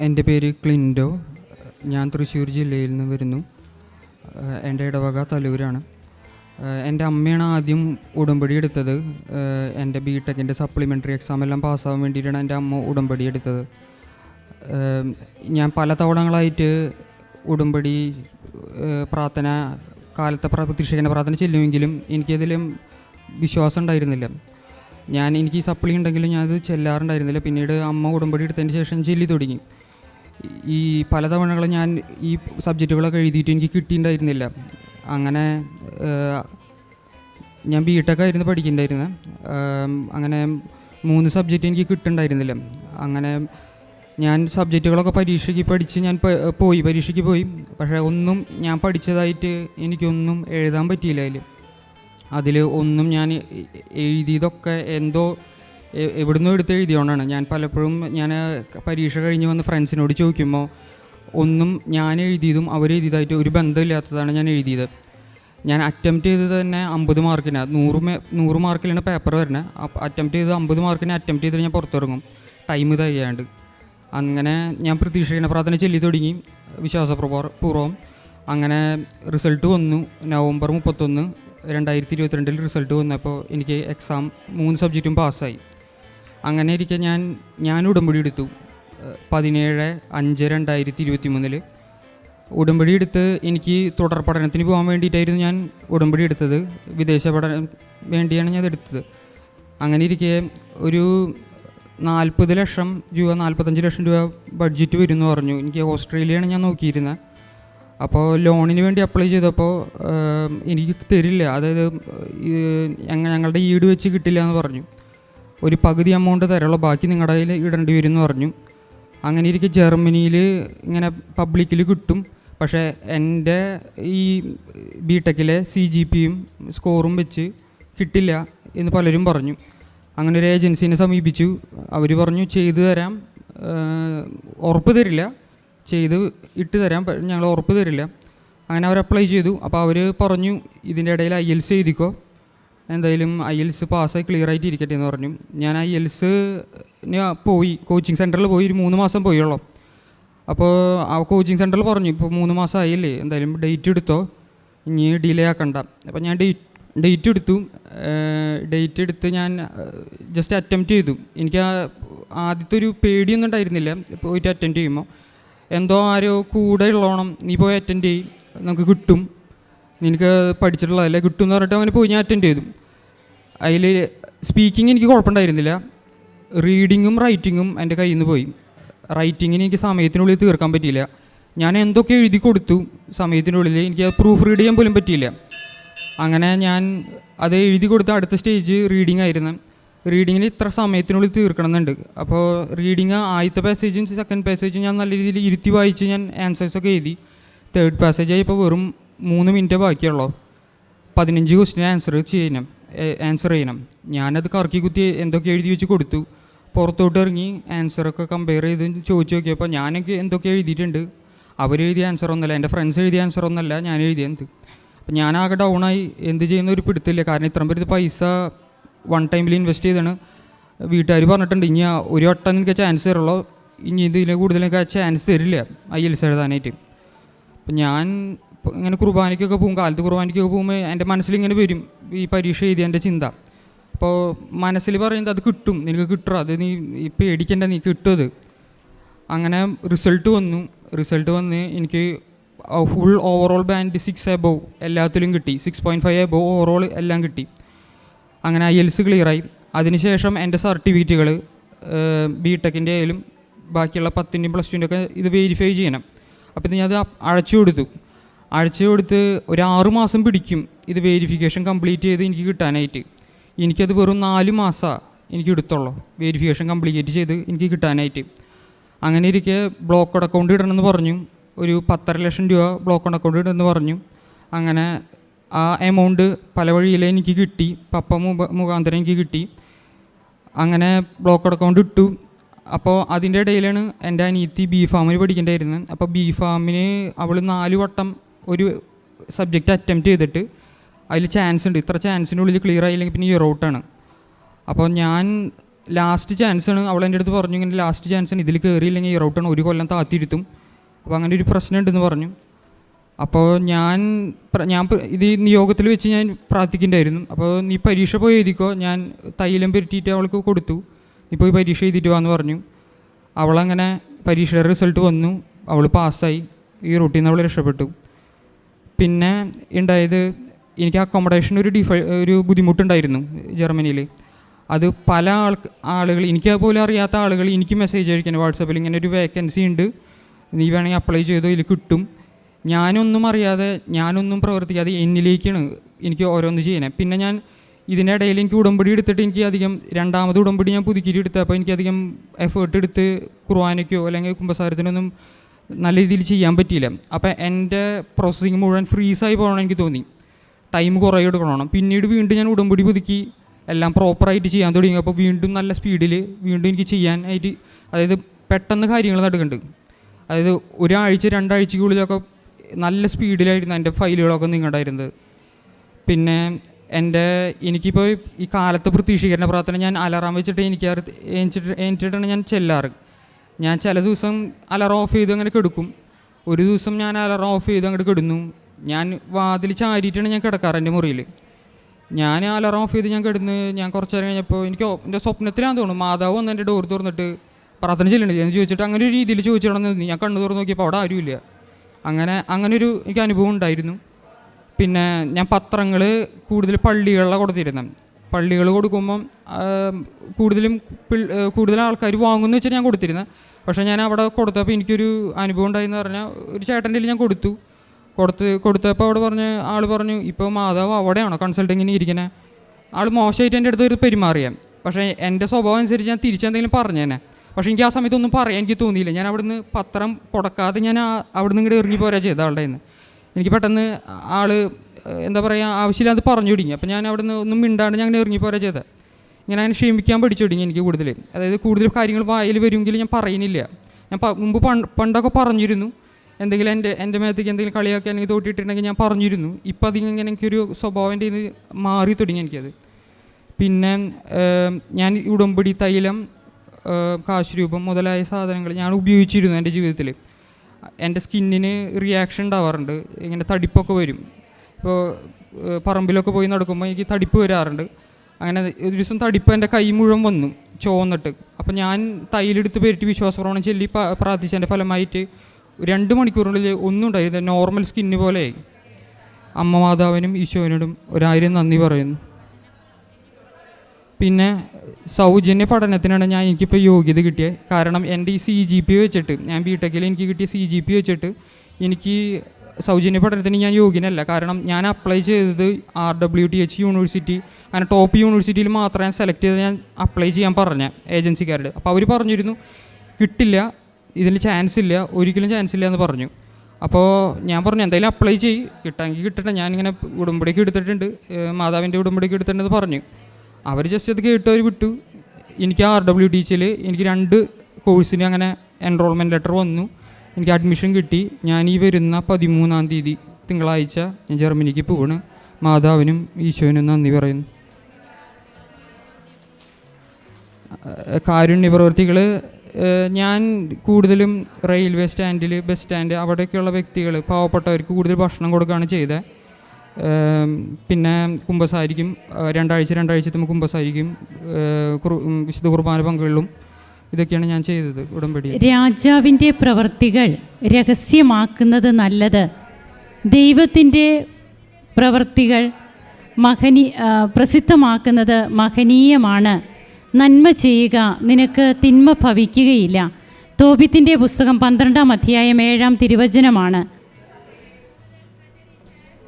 എന്റെ പേര് ക്ലിൻഡോ. ഞാൻ തൃശ്ശൂർ ജില്ലയിൽ നിന്ന് വരുന്നു. എന്റെ ഇടവക തലൂരാണ്. എന്റെ അമ്മയാണ് ആദ്യം ഉടമ്പടി എടുത്തത്. എന്റെ ബി ടെക്കിന്റെ സപ്ലിമെന്ററി എക്സാം എല്ലാം പാസ്സാവാൻ വേണ്ടിയിട്ടാണ് എന്റെ അമ്മ ഉടമ്പടി എടുത്തത്. ഞാൻ പല തവണകളായിട്ട് ഉടമ്പടി പ്രാർത്ഥന കാലത്തെ പ്ര- പ്രതീക്ഷിക്കുന്ന പ്രാർത്ഥന ചെല്ലുമെങ്കിലും എനിക്കതിലും വിശ്വാസം ഉണ്ടായിരുന്നില്ല. ഞാൻ എനിക്ക് സപ്ലി ഉണ്ടെങ്കിലും ഞാനത് ചെല്ലാറുണ്ടായിരുന്നില്ല. പിന്നീട് അമ്മ ഉടമ്പടി എടുത്തതിന് ശേഷം ചെല്ലി തുടങ്ങി. ഈ പല തവണകളും ഞാൻ ഈ സബ്ജക്റ്റുകളൊക്കെ എഴുതിയിട്ട് എനിക്ക് കിട്ടിയിട്ടുണ്ടായിരുന്നില്ല. അങ്ങനെ ഞാൻ ബി ടെക് ആയിരുന്നു പഠിക്കുന്നുണ്ടായിരുന്നത് അങ്ങനെ മൂന്ന് സബ്ജക്റ്റ് എനിക്ക് കിട്ടുന്നുണ്ടായിരുന്നില്ല അങ്ങനെ ഞാൻ സബ്ജക്റ്റുകളൊക്കെ പരീക്ഷയ്ക്ക് പഠിച്ച് ഞാൻ പോയി പരീക്ഷയ്ക്ക് പോയി. പക്ഷേ ഒന്നും ഞാൻ പഠിച്ചതായിട്ട് എനിക്കൊന്നും എഴുതാൻ പറ്റിയില്ല അതിൽ അതിൽ ഒന്നും ഞാൻ എഴുതിയതൊക്കെ എന്തോ എവിടുന്നോ എടുത്ത് എഴുതിയോണ്ടാണ്. ഞാൻ പലപ്പോഴും ഞാൻ പരീക്ഷ കഴിഞ്ഞ് വന്ന് ഫ്രണ്ട്സിനോട് ചോദിക്കുമ്പോൾ ഒന്നും ഞാൻ എഴുതിയതും അവരെഴുതിയതായിട്ട് ഒരു ബന്ധമില്ലാത്തതാണ് ഞാൻ എഴുതിയത്. ഞാൻ അറ്റംപ്റ്റ് ചെയ്തത് തന്നെ അമ്പത് മാർക്കിന്. നൂറ് നൂറ് മാർക്കിലാണ് പേപ്പർ വരുന്നത് അപ്പോൾ അറ്റംപ്റ്റ് ചെയ്ത് അമ്പത് മാർക്കിന് അറ്റംപ്റ്റ് ചെയ്ത് ഞാൻ പുറത്തിറങ്ങും. ടൈം തികയാണ്ട്. അങ്ങനെ ഞാൻ പ്രതീക്ഷിക്കുന്ന പ്രാർത്ഥന ചൊല്ലി തുടങ്ങി. വിശ്വാസപ്രപൂർ പൂർവം അങ്ങനെ റിസൾട്ട് വന്നു. നവംബർ മുപ്പത്തൊന്ന് രണ്ടായിരത്തി ഇരുപത്തിരണ്ടിൽ റിസൾട്ട് വന്നപ്പോൾ എനിക്ക് എക്സാം മൂന്ന് സബ്ജക്റ്റും പാസ്സായി അങ്ങനെ ഇരിക്കെ ഞാൻ ഞാൻ ഉടമ്പടി എടുത്തു. പതിനേഴ് അഞ്ച് രണ്ടായിരത്തി ഇരുപത്തി മൂന്നിൽ ഉടമ്പടി എടുത്ത് എനിക്ക് തുടർ പഠനത്തിന് പോകാൻ വേണ്ടിയിട്ടായിരുന്നു ഞാൻ ഉടമ്പടി എടുത്തത്. വിദേശ പഠനം വേണ്ടിയാണ് ഞാൻ എടുത്തത്. അങ്ങനെ ഇരിക്കെ ഒരു നാൽപ്പത് ലക്ഷം രൂപ നാൽപ്പത്തഞ്ച് ലക്ഷം രൂപ ബഡ്ജറ്റ് വരും എന്ന് പറഞ്ഞു. എനിക്ക് ഓസ്ട്രേലിയയാണ് ഞാൻ നോക്കിയിരുന്നത് അപ്പോൾ ലോണിന് വേണ്ടി അപ്ലൈ ചെയ്തപ്പോൾ എനിക്ക് തരില്ല. അതായത് ഞങ്ങളുടെ ഈട് വെച്ച് കിട്ടില്ല എന്ന് പറഞ്ഞു. ഒരു പകുതി എമൗണ്ട് തരുള്ളൂ ബാക്കി നിങ്ങളുടെ കയ്യിൽ ഇടേണ്ടി വരും എന്ന് പറഞ്ഞു. അങ്ങനെ ഇരിക്കും ജർമ്മനിയിൽ ഇങ്ങനെ പബ്ലിക്കിൽ കിട്ടും. പക്ഷേ എന്റെ ഈ ബി ടെക്കിലെ സി ജി പിയും സ്കോറും വെച്ച് കിട്ടില്ല എന്ന് പലരും പറഞ്ഞു. അങ്ങനെ ഒരു ഏജൻസിനെ സമീപിച്ചു. അവർ പറഞ്ഞു ചെയ്തു തരാം. ഉറപ്പ് തരില്ല. ചെയ്ത് ഇട്ട് തരാം. ഞങ്ങൾ ഉറപ്പ് തരില്ല. അങ്ങനെ അവർ അപ്ലൈ ചെയ്തു. അപ്പോൾ അവർ പറഞ്ഞു ഇതിന്റെ ഇടയിൽ ഐ എൽസ് എഴുതിക്കോ. എന്തായാലും ഐ എൽസ് പാസ്സായി ക്ലിയർ ആയിട്ട് ഇരിക്കട്ടെ എന്ന് പറഞ്ഞു. ഞാൻ ഐ എൽസ് പോയി. കോച്ചിങ് സെന്ററിൽ പോയി ഒരു മൂന്ന് മാസം പോയുള്ളൂ. അപ്പോൾ ആ കോച്ചിങ് സെന്ററിൽ പറഞ്ഞു ഇപ്പോൾ മൂന്ന് മാസം ആയില്ലേ? എന്തായാലും ഡേറ്റ് എടുത്തോ. ഇനി ഡിലേ ആക്കണ്ട. അപ്പോൾ ഞാൻ ഡേറ്റ് ഡേറ്റ് എടുത്തു. ഡേറ്റ് എടുത്ത് ഞാൻ ജസ്റ്റ് അറ്റംപ്റ്റ് ചെയ്തു. എനിക്ക് ആ ആദ്യത്തെ ഒരു പേടിയൊന്നും ഉണ്ടായിരുന്നില്ല. പോയിട്ട് അറ്റൻഡ് ചെയ്യുമ്പോൾ എന്തോ ആരോ കൂടെ ഉള്ളോണം. നീ പോയി അറ്റൻഡ് ചെയ്യും. നമുക്ക് കിട്ടും. നിനക്ക് പഠിച്ചിട്ടുള്ളതല്ലേ കിട്ടും എന്ന് പറഞ്ഞിട്ട് അവന് പോയി ഞാൻ അറ്റൻഡ് ചെയ്തു. അതിൽ സ്പീക്കിംഗ് എനിക്ക് കുഴപ്പമുണ്ടായിരുന്നില്ല. റീഡിങ്ങും റൈറ്റിങ്ങും എന്റെ കയ്യിൽ നിന്ന് പോയി റൈറ്റിങ്ങിന് എനിക്ക് സമയത്തിനുള്ളിൽ തീർക്കാൻ പറ്റിയില്ല. ഞാൻ എന്തൊക്കെ എഴുതി കൊടുത്തു സമയത്തിനുള്ളിൽ എനിക്ക് പ്രൂഫ് റീഡ് ചെയ്യാൻ പോലും പറ്റിയില്ല. അങ്ങനെ ഞാൻ അത് എഴുതി കൊടുത്ത അടുത്ത സ്റ്റേജ് റീഡിംഗ് ആയിരുന്നു. റീഡിങ്ങിന് ഇത്ര സമയത്തിനുള്ളിൽ തീർക്കണം എന്നുണ്ട് അപ്പോൾ റീഡിങ് ആദ്യത്തെ പാസേജും സെക്കൻഡ് പാസേജും ഞാൻ നല്ല രീതിയിൽ ഇരുത്തി വായിച്ച് ഞാൻ ആൻസേഴ്സൊക്കെ എഴുതി. തേർഡ് പാസേജ് ആയപ്പോൾ വെറും മൂന്ന് മിനിറ്റ് ബാക്കിയുള്ളൂ. പതിനഞ്ച് ക്വസ്റ്റിന് ആൻസർ ചെയ്യണം. ആൻസർ ചെയ്യണം. ഞാനത് കറക്കി കുത്തി എന്തൊക്കെ എഴുതി വെച്ച് കൊടുത്തു. പുറത്തോട്ട് ഇറങ്ങി ആൻസറൊക്കെ കമ്പയർ ചെയ്ത് ചോദിച്ചു നോക്കിയപ്പോൾ ഞാനൊക്കെ എന്തൊക്കെ എഴുതിയിട്ടുണ്ട്. അവരെഴുതിയ ആൻസർ ഒന്നല്ല എന്റെ ഫ്രണ്ട്സ് എഴുതിയ ആൻസർ ഒന്നല്ല ഞാൻ എഴുതിയത്. അപ്പം ഞാനാകെ ഡൗണായി എന്ത് ചെയ്യുന്ന ഒരു പിടുത്തില്ല. കാരണം ഇത്രയും പേര് പൈസ വൺ ടൈമിൽ ഇൻവെസ്റ്റ് ചെയ്താണ്. വീട്ടുകാർ പറഞ്ഞിട്ടുണ്ട് ഇനി ഒരു വട്ടം നിനക്ക് ചാൻസ് തരുള്ളൂ. ഇനി ഇതിന് കൂടുതൽ എനിക്ക് ചാൻസ് തരില്ല. ഐ എൽസ് എഴുതാനായിട്ട്. അപ്പം ഞാൻ ഇങ്ങനെ കുർബാനയ്ക്കൊക്കെ പോകും കാലത്ത് കുർബാനയ്ക്കൊക്കെ പോകുമ്പോൾ എന്റെ മനസ്സിലിങ്ങനെ വരും ഈ പരീക്ഷ എഴുതിയതിന്റെ ചിന്ത. അപ്പോൾ മനസ്സിൽ പറയുന്നത് അത് കിട്ടും നിനക്ക് കിട്ടും അത് നീ പേടിക്കണ്ട നീ കിട്ടും അങ്ങനെ റിസൾട്ട് വന്നു. റിസൾട്ട് വന്ന് എനിക്ക് full overall band six above എല്ലാത്തിലും കിട്ടി. Six point five above overall എല്ലാം കിട്ടി. അങ്ങനെ ഐ എൽസ് ക്ലിയറായി അതിനുശേഷം എന്റെ സർട്ടിഫിക്കറ്റുകൾ ബി ടെക്കിന്റെ ആയാലും ബാക്കിയുള്ള പത്തിന്റെയും പ്ലസ് ടുവിന്റെയൊക്കെ ഇത് വെരിഫൈ ചെയ്യണം. അപ്പോൾ ഞാൻ അത് അ- കൊടുത്തു. അയച്ചു കൊടുത്ത് ഒരു ആറു മാസം പിടിക്കും ഇത് വെരിഫിക്കേഷൻ കംപ്ലീറ്റ് ചെയ്ത് എനിക്ക് കിട്ടാനായിട്ട്. എനിക്കത് വെറും നാല് മാസമാണ് എനിക്ക് എടുത്തുള്ളൂ. വെരിഫിക്കേഷൻ കംപ്ലീറ്റ് ചെയ്ത് എനിക്ക് കിട്ടാനായിട്ട്. അങ്ങനെ ഇരിക്കെ ബ്ലോക്ക് അക്കൗണ്ട് ഇടണമെന്ന് പറഞ്ഞു. ഒരു പത്തര ലക്ഷം രൂപ ബ്ലോക്ക് അക്കൗണ്ട് ഇടണമെന്ന് പറഞ്ഞു. അങ്ങനെ ആ എമൗണ്ട് പല വഴിയിൽ എനിക്ക് കിട്ടി. പപ്പ മുഖ മുഖാന്തരം എനിക്ക് കിട്ടി. അങ്ങനെ ബ്ലോക്ക് അക്കൗണ്ട് ഇട്ടു. അപ്പോൾ അതിന്റെ ഇടയിലാണ് എന്റെ അനിയത്തി ബി ഫാമിന് പഠിക്കേണ്ടായിരുന്നത്. അപ്പോൾ ബി ഫാമിന് അവൾ നാല് വട്ടം ഒരു സബ്ജക്റ്റ് അറ്റംപ്റ്റ് ചെയ്തിട്ട് അതിൽ ചാൻസ് ഉണ്ട്. ഇത്ര ചാൻസിനുള്ളിൽ ക്ലിയർ ആയില്ലെങ്കിൽ പിന്നെ ഇയർ ഔട്ടാണ് അപ്പോൾ ഞാൻ ലാസ്റ്റ് ചാൻസാണ് അവൾ എന്റെ അടുത്ത് പറഞ്ഞു ഇങ്ങനെ ലാസ്റ്റ് ചാൻസാണ് ഇതിൽ കയറിയില്ലെങ്കിൽ ഈ റൗട്ടാണ് ഒരു കൊല്ലം താത്തിരുത്തും അപ്പോൾ അങ്ങനെ ഒരു പ്രശ്നം ഉണ്ടെന്ന് പറഞ്ഞു. അപ്പോൾ ഞാൻ ഞാൻ ഇത് നിയോഗത്തിൽ വെച്ച് ഞാൻ പ്രാർത്ഥിക്കണ്ടായിരുന്നു അപ്പോൾ നീ പരീക്ഷ പോയി എഴുതിക്കോ. ഞാൻ തൈലം പെരുത്തിയിട്ട് അവൾക്ക് കൊടുത്തു. നീ പോയി പരീക്ഷ എഴുതിയിട്ട് വാന്ന് പറഞ്ഞു. അവളങ്ങനെ പരീക്ഷയുടെ റിസൾട്ട് വന്നു. അവൾ പാസ്സായി ഈ റൂട്ടിൽ നിന്ന് അവൾ രക്ഷപ്പെട്ടു. പിന്നെ ഉണ്ടായത് എനിക്ക് അക്കോമഡേഷൻ ഒരു ഡിഫ ഒരു ബുദ്ധിമുട്ടുണ്ടായിരുന്നു ജർമ്മനിയിൽ. അത് പല ആൾ ആളുകൾ എനിക്ക് പോലും അറിയാത്ത ആളുകൾ എനിക്ക് മെസ്സേജ് അയക്കാൻ വാട്സപ്പിൽ ഇങ്ങനെ ഒരു വേക്കൻസി ഉണ്ട്. നീ വേണമെങ്കിൽ അപ്ലൈ ചെയ്തോ ഇതിൽ കിട്ടും. ഞാനൊന്നും അറിയാതെ ഞാനൊന്നും പ്രവർത്തിക്കാതെ എന്നിലേക്കാണ് എനിക്ക് ഓരോന്ന് ചെയ്യണേ പിന്നെ ഞാൻ ഇതിനിടയിൽ എനിക്ക് ഉടമ്പടി എടുത്തിട്ട് എനിക്ക് അധികം രണ്ടാമത് ഉടമ്പടി ഞാൻ പുതുക്കിയിട്ട് എടുത്തപ്പോൾ എനിക്കധികം എഫേർട്ട് എടുത്ത് കുർവാനയ്ക്കോ അല്ലെങ്കിൽ കുമ്പസാരത്തിനൊന്നും നല്ല രീതിയിൽ ചെയ്യാൻ പറ്റിയില്ല. അപ്പോൾ എന്റെ പ്രോസസ്സിങ് മുഴുവൻ ഫ്രീസായി പോകണം എനിക്ക് തോന്നി. ടൈം കുറേ എടുക്കണം പിന്നീട് വീണ്ടും ഞാൻ ഉടമ്പടി പുതുക്കി. എല്ലാം പ്രോപ്പറായിട്ട് ചെയ്യാൻ തുടങ്ങി. അപ്പോൾ വീണ്ടും നല്ല സ്പീഡിൽ വീണ്ടും എനിക്ക് ചെയ്യാനായിട്ട് അതായത് പെട്ടെന്ന് കാര്യങ്ങൾ നടക്കുന്നുണ്ട്. അതായത് ഒരാഴ്ച രണ്ടാഴ്ചക്കുള്ളിലൊക്കെ നല്ല സ്പീഡിലായിരുന്നു എന്റെ ഫയലുകളൊക്കെ നീങ്ങണ്ടായിരുന്നത് പിന്നെ എന്റെ എനിക്കിപ്പോൾ ഈ കാലത്തെ പ്രതീക്ഷീകരണ പ്രാർത്ഥന ഞാൻ അലാറാം വെച്ചിട്ട് എനിക്ക് എനിച്ചിട്ട് എനിച്ചിട്ടാണ് ഞാൻ ചെല്ലാറ്. ഞാൻ ചില ദിവസം അലറ ഓഫ് ചെയ്ത് അങ്ങനെ കിടക്കും. ഒരു ദിവസം ഞാൻ അലറ ഓഫ് ചെയ്ത് അങ്ങോട്ട് കിടന്നു. ഞാൻ വാതിൽ ചാരിയിട്ടാണ് ഞാൻ കിടക്കാറ് എന്റെ മുറിയിൽ ഞാൻ അലറ ഓഫ് ചെയ്ത് ഞാൻ കിടന്ന് ഞാൻ കുറച്ച് നേരം കഴിഞ്ഞപ്പോൾ എനിക്ക് എന്റെ സ്വപ്നത്തിലാന്ന് തോന്നുന്നു. മാതാവ് വന്ന് എന്റെ ഡോർ തുറന്നിട്ട് പ്രാർത്ഥന ചെല്ലണില്ല എന്ന് ചോദിച്ചിട്ട് അങ്ങനെ ഒരു രീതിയിൽ ചോദിച്ചിടന്ന് ഞാൻ കണ്ണു തുറന്ന് നോക്കിയപ്പോൾ അവിടെ ആരുമില്ല. അങ്ങനെ അങ്ങനെ ഒരു എനിക്ക് അനുഭവം ഉണ്ടായിരുന്നു. പിന്നെ ഞാൻ പത്രങ്ങൾ കൂടുതൽ പള്ളികളിലാണ് കൊടുത്തിരുന്നത് പള്ളികൾ കൊടുക്കുമ്പം കൂടുതലും കൂടുതൽ ആൾക്കാർ വാങ്ങുമെന്ന് വെച്ചിട്ട് ഞാൻ കൊടുത്തിരുന്നത് പക്ഷേ ഞാൻ അവിടെ കൊടുത്തപ്പോൾ എനിക്കൊരു അനുഭവം ഉണ്ടായെന്ന് പറഞ്ഞാൽ ഒരു ചേട്ടന്റെ ഞാൻ കൊടുത്തു. കൊടുത്ത് കൊടുത്തപ്പോൾ അവിടെ പറഞ്ഞ് ആൾ പറഞ്ഞു ഇപ്പോൾ മാതാവ് അവിടെയാണോ കൺസൾട്ടിങ്ങിന് ഇരിക്കുന്നത് ആൾ മോശമായിട്ട് എന്റെ അടുത്ത് ഒരു പെരുമാറിയാൽ പക്ഷേ എന്റെ സ്വഭാവം അനുസരിച്ച് ഞാൻ തിരിച്ചെന്തെങ്കിലും തന്നെ പക്ഷേ എനിക്ക് ആ സമയത്തൊന്നും പറയാൻ എനിക്ക് തോന്നിയില്ല. ഞാൻ അവിടുന്ന് പത്രം കൊടുക്കാതെ ഞാൻ അവിടുന്ന് ഇങ്ങോട്ട് ഇറങ്ങി പോരാ ചെയ്ത ആളുടെ എനിക്ക് പെട്ടെന്ന് ആൾ എന്താ പറയുക ആവശ്യമില്ലാതെ പറഞ്ഞു തുടങ്ങി അപ്പോൾ ഞാൻ അവിടെ നിന്ന് ഒന്നും മിണ്ടാണ്ട് ഞാൻ അങ്ങനെ ഇറങ്ങി പോരാ ചെയ്തത് ഇങ്ങനെ അങ്ങനെ ക്ഷമിക്കാൻ പഠിച്ചു തുടങ്ങി എനിക്ക് കൂടുതൽ അതായത് കൂടുതൽ കാര്യങ്ങൾ വായിൽ വരുമെങ്കിൽ ഞാൻ പറയുന്നില്ല. ഞാൻ മുമ്പ് പണ്ട് പണ്ടൊക്കെ പറഞ്ഞിരുന്നു. എന്തെങ്കിലും എന്റെ എന്റെ മേത്തേക്ക് എന്തെങ്കിലും കളിയാക്കി അല്ലെങ്കിൽ തോട്ടിയിട്ടുണ്ടെങ്കിൽ ഞാൻ പറഞ്ഞിരുന്നു. ഇപ്പം അതിങ്ങനെ ഇങ്ങനെ എനിക്കൊരു സ്വഭാവന്റെ ഇത് മാറി തുടങ്ങി എനിക്കത്. പിന്നെ ഞാൻ ഉടമ്പടി തൈലം കാശുരൂപം മുതലായ സാധനങ്ങൾ ഞാൻ ഉപയോഗിച്ചിരുന്നു എന്റെ ജീവിതത്തിൽ എന്റെ സ്കിന്നിന് റിയാക്ഷൻ ഉണ്ടാവാറുണ്ട്. ഇങ്ങനെ തടിപ്പൊക്കെ വരും. ഇപ്പോൾ പറമ്പിലൊക്കെ പോയി നടക്കുമ്പോൾ എനിക്ക് തടിപ്പ് വരാറുണ്ട്. അങ്ങനെ ഒരു ദിവസം തടിപ്പ് എന്റെ കൈ മുഴുവൻ വന്നു ചോന്നിട്ട് അപ്പം ഞാൻ തൈലെടുത്ത് പേരിട്ട് വിശ്വാസപ്രവണം ചൊല്ലി പ്രാർത്ഥിച്ചതിന്റെ ഫലമായിട്ട് രണ്ട് മണിക്കൂറിനുള്ളിൽ ഒന്നും ഉണ്ടായില്ല നോർമൽ സ്കിന്ന് പോലെയായി അമ്മ മാതാവിനും ഈശോവിനോടും ഒരായിരം നന്ദി പറയുന്നു. പിന്നെ സൗജന്യ പഠനത്തിനാണ് ഞാൻ എനിക്കിപ്പോൾ യോഗ്യത കിട്ടിയത് കാരണം എന്റെ ഈ സി ജി പി വെച്ചിട്ട് ഞാൻ ബി ടെക്കിൽ എനിക്ക് കിട്ടിയ സി ജി പി വെച്ചിട്ട് എനിക്ക് സൗജന്യ പഠനത്തിന് ഞാൻ യോഗ്യനല്ല. കാരണം ഞാൻ അപ്ലൈ ചെയ്തത് R W T H university അങ്ങനെ ടോപ്പ് യൂണിവേഴ്സിറ്റിയിൽ മാത്രം ഞാൻ സെലക്ട് ചെയ്ത് ഞാൻ അപ്ലൈ ചെയ്യാൻ പറഞ്ഞ ഏജൻസിക്കാരുടെ അപ്പോൾ അവർ പറഞ്ഞിരുന്നു കിട്ടില്ല ഇതിന് ചാൻസ് ഇല്ല ഒരിക്കലും ചാൻസ് ഇല്ല എന്ന് പറഞ്ഞു. അപ്പോൾ ഞാൻ പറഞ്ഞു എന്തായാലും അപ്ലൈ ചെയ്യ്. കിട്ടാമെങ്കിൽ കിട്ടട്ടെ. ഞാനിങ്ങനെ ഉടമ്പടിക്ക് എടുത്തിട്ടുണ്ട് മാതാവിന്റെ ഉടമ്പടിക്ക് എടുത്തിട്ടുണ്ടെന്ന് പറഞ്ഞു. അവർ ജസ്റ്റ് അത് കേട്ട് അവർ വിട്ടു. എനിക്ക് ആർ ഡബ്ല്യു ടി സിയിൽ എനിക്ക് രണ്ട് കോഴ്സിന് അങ്ങനെ എൻറോൾമെന്റ് ലെറ്റർ വന്നു. എനിക്ക് അഡ്മിഷൻ കിട്ടി. ഞാൻ ഈ വരുന്ന പതിമൂന്നാം തീയതി തിങ്കളാഴ്ച ഞാൻ ജർമ്മനിക്ക് പോവാണ്. മാതാവിനും ഈശോവിനും നന്ദി പറയുന്നു. കാരുണ്യപ്രവർത്തികൾ ഞാൻ കൂടുതലും റെയിൽവേ സ്റ്റാൻഡിൽ ബസ് സ്റ്റാൻഡ് അവിടെയൊക്കെയുള്ള വ്യക്തികൾ പാവപ്പെട്ടവർക്ക് കൂടുതൽ ഭക്ഷണം കൊടുക്കുകയാണ് ചെയ്തത് പിന്നെ കുമ്പസാരിക്കും. രണ്ടാഴ്ച രണ്ടാഴ്ച എത്തുമ്പോൾ കുമ്പസാരിക്കും. വിശുദ്ധ കുർബാന പങ്കുകളിലും ഇതൊക്കെയാണ് ഞാൻ ചെയ്തത് ഉടമ്പടി. രാജാവിന്റെ പ്രവർത്തികൾ രഹസ്യമാക്കുന്നത് നല്ലത്. ദൈവത്തിന്റെ പ്രവർത്തികൾ മഹനി പ്രസിദ്ധമാക്കുന്നത് മഹനീയമാണ്. നന്മ ചെയ്യുക നിനക്ക് തിന്മ ഭവിക്കുകയില്ല. തോപിത്തിന്റെ പുസ്തകം പന്ത്രണ്ടാം അധ്യായം ഏഴാം തിരുവചനമാണ്.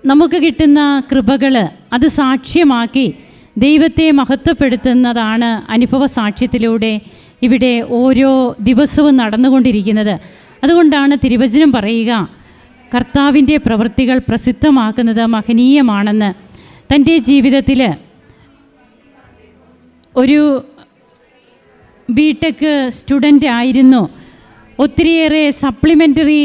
നമുക്ക് കിട്ടുന്ന കൃപകൾ അത് സാക്ഷ്യമാക്കി ദൈവത്തെ മഹത്വപ്പെടുത്തുന്നതാണ് അനുഭവ സാക്ഷ്യത്തിലൂടെ ഇവിടെ ഓരോ ദിവസവും നടന്നുകൊണ്ടിരിക്കുന്നത്. അതുകൊണ്ടാണ് തിരുവചനം പറയുക കർത്താവിന്റെ പ്രവൃത്തികൾ പ്രസിദ്ധമാക്കുന്നത് മഹനീയമാണെന്ന്. തന്റെ ജീവിതത്തിൽ ഒരു ബി ടെക് സ്റ്റുഡന്റ് ആയിരുന്നു. ഒത്തിരിയേറെ സപ്ലിമെന്ററി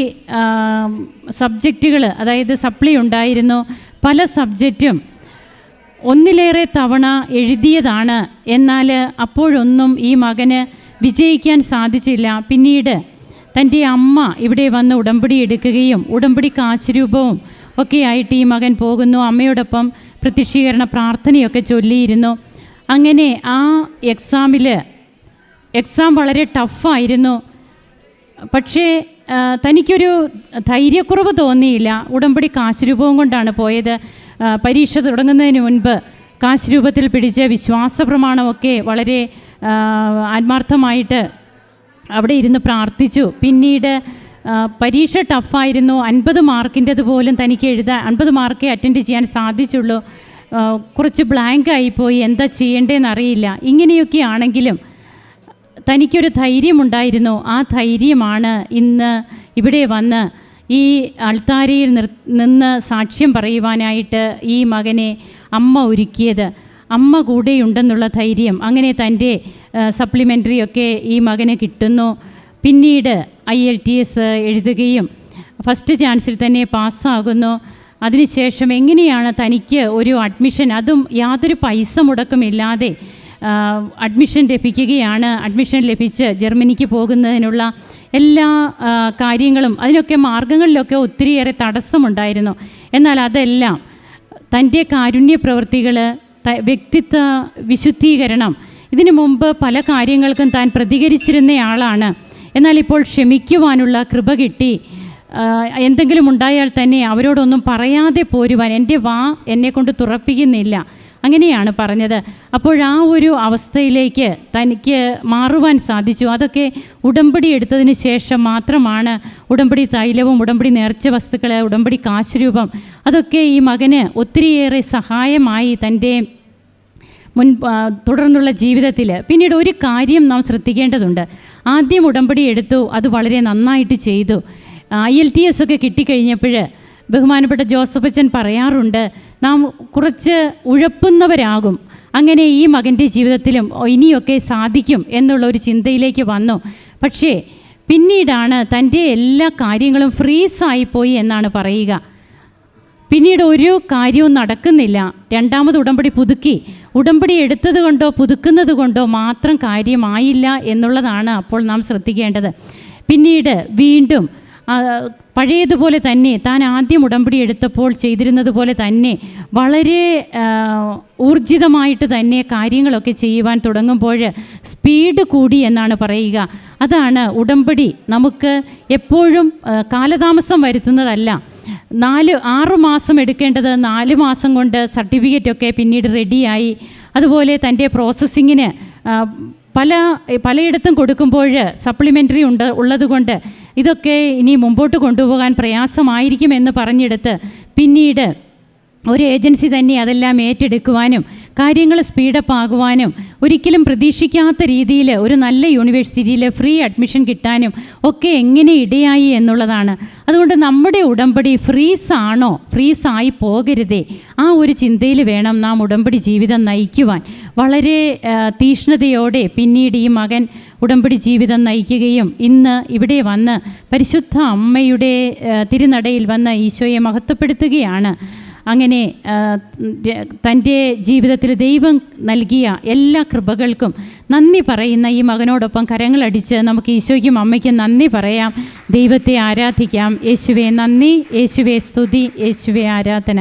സബ്ജക്റ്റുകൾ അതായത് സപ്ലി ഉണ്ടായിരുന്നു. പല സബ്ജക്റ്റും ഒന്നിലേറെ തവണ എഴുതിയതാണ്. എന്നാൽ അപ്പോഴൊന്നും ഈ മകന് വിജയിക്കാൻ സാധിച്ചില്ല. പിന്നീട് തന്റെ അമ്മ ഇവിടെ വന്ന് ഉടമ്പടി എടുക്കുകയും ഉടമ്പടി കാശുരൂപവും ഒക്കെ ആയിട്ട് ഈ മകൻ പോകുന്നു. അമ്മയോടൊപ്പം പ്രത്യക്ഷീകരണ പ്രാർത്ഥനയൊക്കെ ചൊല്ലിയിരുന്നു. അങ്ങനെ ആ എക്സാമിൽ എക്സാം വളരെ ടഫായിരുന്നു പക്ഷേ തനിക്കൊരു ധൈര്യക്കുറവ് തോന്നിയില്ല. ഉടമ്പടി കാശുരൂപവും കൊണ്ടാണ് പോയത്. പരീക്ഷ തുടങ്ങുന്നതിന് മുൻപ് കാശുരൂപത്തിൽ പിടിച്ച് വിശ്വാസ പ്രമാണമൊക്കെ വളരെ ആത്മാർത്ഥമായിട്ട് അവിടെ ഇരുന്ന് പ്രാർത്ഥിച്ചു. പിന്നീട് പരീക്ഷ ടഫായിരുന്നു. അൻപത് മാർക്കിന്റെത് പോലും തനിക്ക് എഴുതാൻ അൻപത് മാർക്കേ അറ്റൻഡ് ചെയ്യാൻ സാധിച്ചുള്ളൂ. കുറച്ച് ബ്ലാങ്ക് ആയിപ്പോയി. എന്താ ചെയ്യേണ്ടതെന്ന് അറിയില്ല ഇങ്ങനെയൊക്കെ ആണെങ്കിലും തനിക്കൊരു ധൈര്യമുണ്ടായിരുന്നു. ആ ധൈര്യമാണ് ഇന്ന് ഇവിടെ വന്ന് ഈ അൾത്താരയിൽ നിന്ന് സാക്ഷ്യം പറയുവാനായിട്ട് ഈ മകനെ അമ്മ ഒരുക്കിയത്. അമ്മ കൂടെയുണ്ടെന്നുള്ള ധൈര്യം. അങ്ങനെ തന്റെ സപ്ലിമെന്ററി ഒക്കെ ഈ മകന് കിട്ടുന്നു. പിന്നീട് ഐ എൽ ടി എസ് എഴുതുകയും ഫസ്റ്റ് ചാൻസിൽ തന്നെ പാസ്സാകുന്നു. അതിനുശേഷം എങ്ങനെയാണ് തനിക്ക് ഒരു അഡ്മിഷൻ അതും യാതൊരു പൈസ മുടക്കമില്ലാതെ അഡ്മിഷൻ ലഭിക്കുകയാണ്. അഡ്മിഷൻ ലഭിച്ച് ജർമ്മനിക്ക് പോകുന്നതിനുള്ള എല്ലാ കാര്യങ്ങളും അതിനൊക്കെ മാർഗങ്ങളിലൊക്കെ ഒത്തിരിയേറെ തടസ്സമുണ്ടായിരുന്നു. എന്നാൽ അതെല്ലാം തന്റെ കാരുണ്യ പ്രവൃത്തികൾ വ്യക്തിത്വ വിശുദ്ധീകരണം. ഇതിനു മുമ്പ് പല കാര്യങ്ങൾക്കും താൻ പ്രതികരിച്ചിരുന്നയാളാണ്. എന്നാൽ ഇപ്പോൾ ക്ഷമിക്കുവാനുള്ള കൃപ കിട്ടി. എന്തെങ്കിലും ഉണ്ടായാൽ തന്നെ അവരോടൊന്നും പറയാതെ പോരുവാൻ എന്റെ വാ എന്നെ കൊണ്ട് തുറപ്പിക്കുന്നില്ല. അങ്ങനെയാണ് പറഞ്ഞത്. അപ്പോൾ ആ ഒരു അവസ്ഥയിലേക്ക് തനിക്ക് മാറുവാൻ സാധിച്ചു. അതൊക്കെ ഉടമ്പടി എടുത്തതിന് ശേഷം മാത്രമാണ് ഉടമ്പടി തൈലവും ഉടമ്പടി നേർച്ച വസ്തുക്കൾ ഉടമ്പടി കാശുരൂപം അതൊക്കെ ഈ മകന് ഒത്തിരിയേറെ സഹായമായി തന്റെ മുൻ തുടർന്നുള്ള ജീവിതത്തിൽ പിന്നീട് ഒരു കാര്യം നാം ശ്രദ്ധിക്കേണ്ടതുണ്ട്. ആദ്യം ഉടമ്പടി എടുത്തു അത് വളരെ നന്നായിട്ട് ചെയ്തു. ഐ എൽ ടി എസ് ഒക്കെ കിട്ടിക്കഴിഞ്ഞപ്പോൾ ബഹുമാനപ്പെട്ട ജോസഫ് അച്ഛൻ പറയാറുണ്ട് നാം കുറച്ച് ഉഴപ്പുന്നവരാകും. അങ്ങനെ ഈ മകന്റെ ജീവിതത്തിലും ഇനിയൊക്കെ സാധിക്കും എന്നുള്ള ഒരു ചിന്തയിലേക്ക് വന്നു. പക്ഷേ പിന്നീടാണ് തന്റെ എല്ലാ കാര്യങ്ങളും ഫ്രീസായിപ്പോയി എന്നാണ് പറയുക. പിന്നീട് ഒരു കാര്യവും നടക്കുന്നില്ല. രണ്ടാമത് ഉടമ്പടി പുതുക്കി. ഉടമ്പടി എടുത്തത് കൊണ്ടോ പുതുക്കുന്നത് കൊണ്ടോ മാത്രം കാര്യമായില്ല എന്നുള്ളതാണ് അപ്പോൾ നാം ശ്രദ്ധിക്കേണ്ടത്. പിന്നീട് വീണ്ടും പഴയതുപോലെ തന്നെ താൻ ആദ്യം ഉടമ്പടി എടുത്തപ്പോൾ ചെയ്തിരുന്നത് പോലെ തന്നെ വളരെ ഊർജിതമായിട്ട് തന്നെ കാര്യങ്ങളൊക്കെ ചെയ്യുവാൻ തുടങ്ങുമ്പോൾ സ്പീഡ് കൂടി എന്നാണ് പറയുക. അതാണ് ഉടമ്പടി. നമുക്ക് എപ്പോഴും കാലതാമസം വരുത്തുന്നതല്ല. നാല് ആറ് മാസം എടുക്കേണ്ടത് നാല് മാസം കൊണ്ട് സർട്ടിഫിക്കറ്റൊക്കെ പിന്നീട് റെഡിയായി അതുപോലെ തന്റെ പ്രോസസ്സിങ്ങിന് പല പലയിടത്തും കൊടുക്കുമ്പോൾ സപ്ലിമെന്ററി ഉണ്ട് ഉള്ളതുകൊണ്ട് ഇതൊക്കെ ഇനി മുമ്പോട്ട് കൊണ്ടുപോകാൻ പ്രയാസമായിരിക്കുമെന്ന് പറഞ്ഞെടുത്ത് പിന്നീട് ഒരു ഏജൻസി തന്നെ അതെല്ലാം ഏറ്റെടുക്കുവാനും കാര്യങ്ങൾ സ്പീഡപ്പ് ആകുവാനും ഒരിക്കലും പ്രതീക്ഷിക്കാത്ത രീതിയിൽ ഒരു നല്ല യൂണിവേഴ്സിറ്റിയിൽ ഫ്രീ അഡ്മിഷൻ കിട്ടാനും ഒക്കെ എങ്ങനെ ഇടയായി എന്നുള്ളതാണ്. അതുകൊണ്ട് നമ്മുടെ ഉടമ്പടി ഫ്രീസ് ആണോ ഫ്രീസ് ആയി പോകരുതേ. ആ ഒരു ചിന്തയിൽ വേണം നാം ഉടമ്പടി ജീവിതം നയിക്കുവാൻ. വളരെ തീഷ്ണതയോടെ പിന്നീട് ഈ മകൻ ഉടമ്പടി ജീവിതം നയിക്കുകയും ഇന്ന് ഇവിടെ വന്ന് പരിശുദ്ധ അമ്മയുടെ തിരുനടയിൽ വന്ന് ഈശോയെ മഹത്വപ്പെടുത്തുകയാണ്. അങ്ങനെ തന്റെ ജീവിതത്തിൽ ദൈവം നൽകിയ എല്ലാ കൃപകൾക്കും നന്ദി പറയുന്ന ഈ മകനോടൊപ്പം കരങ്ങളടിച്ച് നമുക്ക് ഈശോയ്ക്കും അമ്മയ്ക്കും നന്ദി പറയാം. ദൈവത്തെ ആരാധിക്കാം. യേശുവെ നന്ദി. യേശുവെ സ്തുതി. യേശുവെ ആരാധന.